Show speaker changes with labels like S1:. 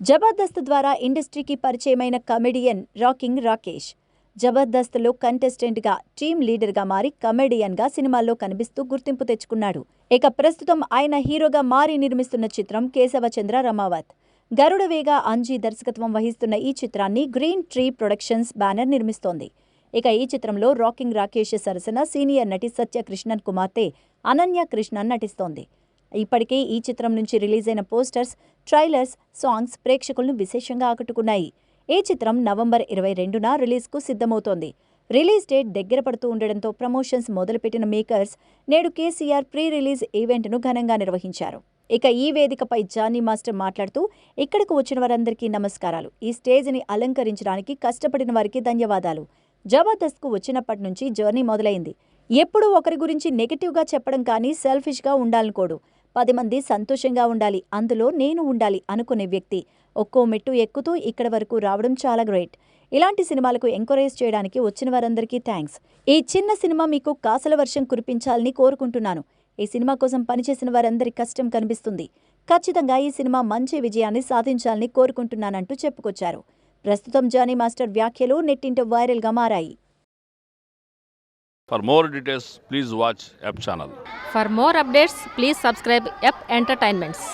S1: జబర్దస్త్ ద్వారా ఇండస్ట్రీకి పరిచయమైన కమెడియన్ రాకింగ్ రాకేష్. జబర్దస్త్లో కంటెస్టెంట్గా టీమ్ లీడర్గా మారి కమెడియన్గా సినిమాల్లో కనిపిస్తూ గుర్తింపు తెచ్చుకున్నాడు. ఇక ప్రస్తుతం ఆయన హీరోగా మారి నిర్మిస్తున్న చిత్రం కేశవచంద్ర రమావత్. గరుడవేగ అంజీ దర్శకత్వం వహిస్తున్న ఈ చిత్రాన్ని గ్రీన్ ట్రీ ప్రొడక్షన్స్ బ్యానర్ నిర్మిస్తోంది. ఇక ఈ చిత్రంలో రాకింగ్ రాకేష్ సరసన సీనియర్ నటి సత్య కృష్ణన్ కుమార్తె అనన్య కృష్ణన్ నటిస్తోంది. ఇప్పటికే ఈ చిత్రం నుంచి రిలీజ్ అయిన పోస్టర్స్ ట్రైలర్స్ సాంగ్స్ ప్రేక్షకులను విశేషంగా ఆకట్టుకున్నాయి. ఈ చిత్రం నవంబర్ ఇరవై రెండున రిలీజ్కు సిద్ధమవుతోంది. రిలీజ్ డేట్ దగ్గర పడుతూ ఉండడంతో ప్రమోషన్స్ మొదలుపెట్టిన మేకర్స్ నేడు కేసీఆర్ ప్రీ రిలీజ్ ఈవెంట్ను ఘనంగా నిర్వహించారు. ఇక ఈ వేదికపై జానీ మాస్టర్ మాట్లాడుతూ ఇక్కడకు వచ్చిన వారందరికీ నమస్కారాలు. ఈ స్టేజ్ని అలంకరించడానికి కష్టపడిన వారికి ధన్యవాదాలు. జబర్దస్త్కు వచ్చినప్పటి నుంచి జర్నీ మొదలైంది. ఎప్పుడూ ఒకరి గురించి నెగిటివ్గా చెప్పడం కానీ సెల్ఫిష్గా ఉండాలనుకోడు పది మంది సంతోషంగా ఉండాలి అందులో నేను ఉండాలి అనుకునే వ్యక్తి. ఒక్కో మెట్టు ఎక్కుతూ ఇక్కడి వరకు రావడం చాలా గ్రేట్. ఇలాంటి సినిమాలకు ఎంకరేజ్ చేయడానికి వచ్చిన వారందరికీ థ్యాంక్స్. ఈ చిన్న సినిమా మీకు కాసల వర్షం కురిపించాలని కోరుకుంటున్నాను. ఈ సినిమా కోసం పనిచేసిన వారందరి కష్టం కనిపిస్తుంది. ఖచ్చితంగా ఈ సినిమా మంచి విజయాన్ని సాధించాలని కోరుకుంటున్నానంటూ చెప్పుకొచ్చారు. ప్రస్తుతం జానీ మాస్టర్ వ్యాఖ్యలు నెట్టింట వైరల్గా మారాయి.
S2: For more details please watch app channel
S3: for more updates please subscribe F entertainments